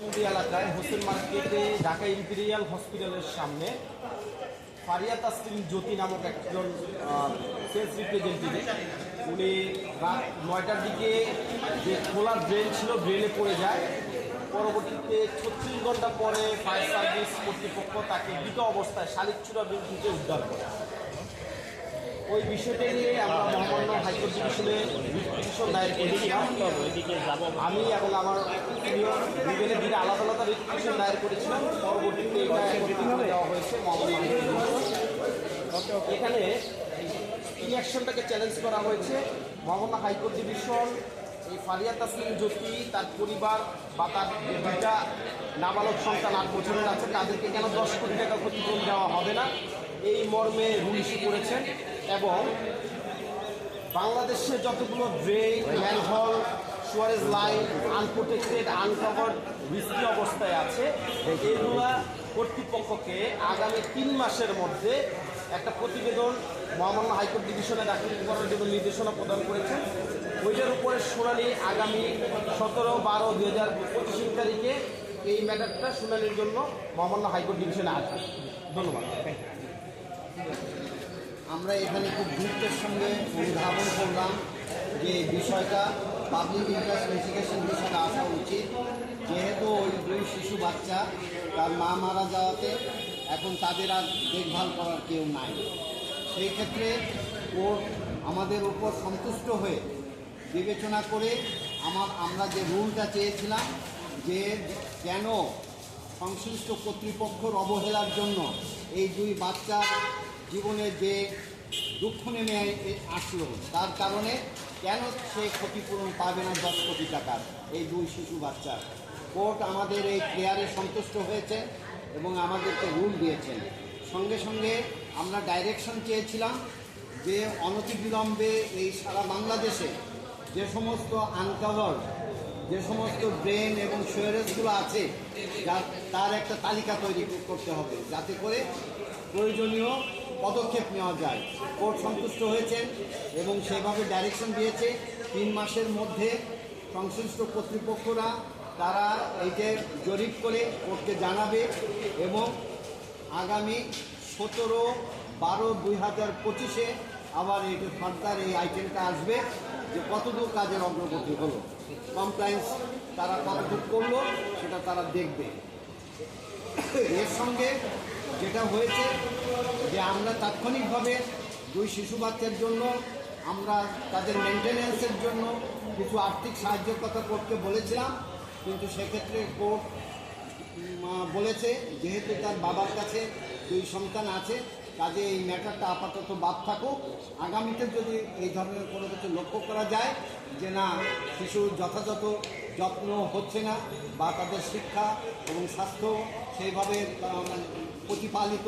এলাকায় হোসেন মার্কেটে ঢাকা ইম্পেরিয়াল হসপিটালের সামনে ফারিয়া তাসলিম জ্যোতি নামক একজন সেলস রিপ্রেজেন্টেটিভ উনি নয়টার দিকে যে খোলা ড্রেন ছিল ড্রেনে পড়ে যায়। পরবর্তীতে ছত্রিশ ঘণ্টা পরে ফায়ার সার্ভিস কর্তৃপক্ষ তাকে মৃত অবস্থায় শালিকচূড়া থেকে উদ্ধার করে। ওই বিষয়টা নিয়ে আমরা মহামান্য হাইকোর্ট ডিভিশনে পিটিশন দায়ের করেছিলাম। আমি এবং আমার দুজনে দিনে আলাদা আলাদা রিপিটিশন দায়ের করেছিলাম। পরবর্তীতে এটা দেওয়া হয়েছে এখানে এই অ্যাকশনটাকে চ্যালেঞ্জ করা হয়েছে। মহামান্য হাইকোর্ট ডিভিশন, এই ফারিয়া তাসলিম জ্যোতি, তার পরিবার বা তার যে দুইটা নাবালক সন্তান আট বছরের আছে, তাদেরকে কেন দশ কোটি টাকা ক্ষতিপূরণ দেওয়া হবে না? এই মর্মে রুল করেছেন। এবং বাংলাদেশে যতগুলো drain, manhole, sewerage line, unprotected, uncovered risky অবস্থায় আছে, এগুলা কর্তৃপক্ষকে আগামী তিন মাসের মধ্যে একটা প্রতিবেদন মহামান্য হাইকোর্ট ডিভিশনে দাখিল করার জন্য নির্দেশনা প্রদান করেছেন। ওইটার উপরে শুনানি আগামী সতেরো, বারো দুই হাজার পঁচিশ তারিখে এই ম্যাটারটা শুনানির জন্য মহামান্য হাইকোর্ট ডিভিশনে আসবে। ধন্যবাদ। আমরা এখানে খুব গুরুত্বের সঙ্গে অনুধাবন করলাম যে বিষয়টা পাবলিক ইন্টারেস্ট ইনভেস্টিগেশন বিষয়টা আসা উচিত। যেহেতু ওই দুই শিশু বাচ্চা, তার মা মারা যাওয়াতে এখন তাদের আর দেখভাল করার কেউ নাই। সেই ক্ষেত্রে কোর্ট আমাদের উপর সন্তুষ্ট হয়ে বিবেচনা করে আমার, আমরা যে রুলটা চেয়েছিলাম যে কেন সংশ্লিষ্ট কর্তৃপক্ষর অবহেলার জন্য এই দুই বাচ্চার জীবনে যে দুঃখ নেমে আসলো, তার কারণে কেন সে ক্ষতিপূরণ পাবে না দশ কোটি টাকার এই দুই শিশু বাচ্চা? কোর্ট আমাদের এই প্লেয়ারে সন্তুষ্ট হয়েছে এবং আমাদেরকে রুল দিয়েছেন। সঙ্গে সঙ্গে আমরা ডাইরেকশন চেয়েছিলাম যে অনতিবিলম্বে এই সারা বাংলাদেশে যে সমস্ত আনকাভার যে সমস্ত ব্রেন এবং সুয়ারেজগুলো আছে তার একটা তালিকা তৈরি করতে হবে যাতে করে প্রয়োজনীয় পদক্ষেপ নেওয়া যায়। কোর্ট সন্তুষ্ট হয়েছেন এবং সেভাবে ডাইরেকশন দিয়েছে। তিন মাসের মধ্যে সংশ্লিষ্ট কর্তৃপক্ষরা তারা এইটার জরিপ করে কোর্টকে জানাবে এবং আগামী সতেরো বারো দুই হাজার পঁচিশে আবার এটা ফার্দার এই আইটেমটা আসবে যে কতদূর কাজের অগ্রগতি হলো। কমপ্লায়েন্স তারা কতদূর করল সেটা তারা দেখবে। এর সঙ্গে যেটা হয়েছে যে আমরা তাৎক্ষণিকভাবে দুই শিশু বাচ্চার জন্য, আমরা তাদের মেনটেন্যান্সের জন্য কিছু আর্থিক সাহায্যের কথা করতে বলেছিলাম, কিন্তু সেক্ষেত্রে কোর্ট বলেছে যেহেতু তার বাবার কাছে দুই সন্তান আছে কাজে এই ম্যাটারটা আপাতত বাদ থাকুক। আগামীতে যদি এই ধরনের কোনো কিছু লক্ষ্য করা যায় যে না, শিশু যথাযথ যত্ন হচ্ছে না বা তাদের শিক্ষা এবং স্বাস্থ্য সেইভাবে মানে প্রতিপালিত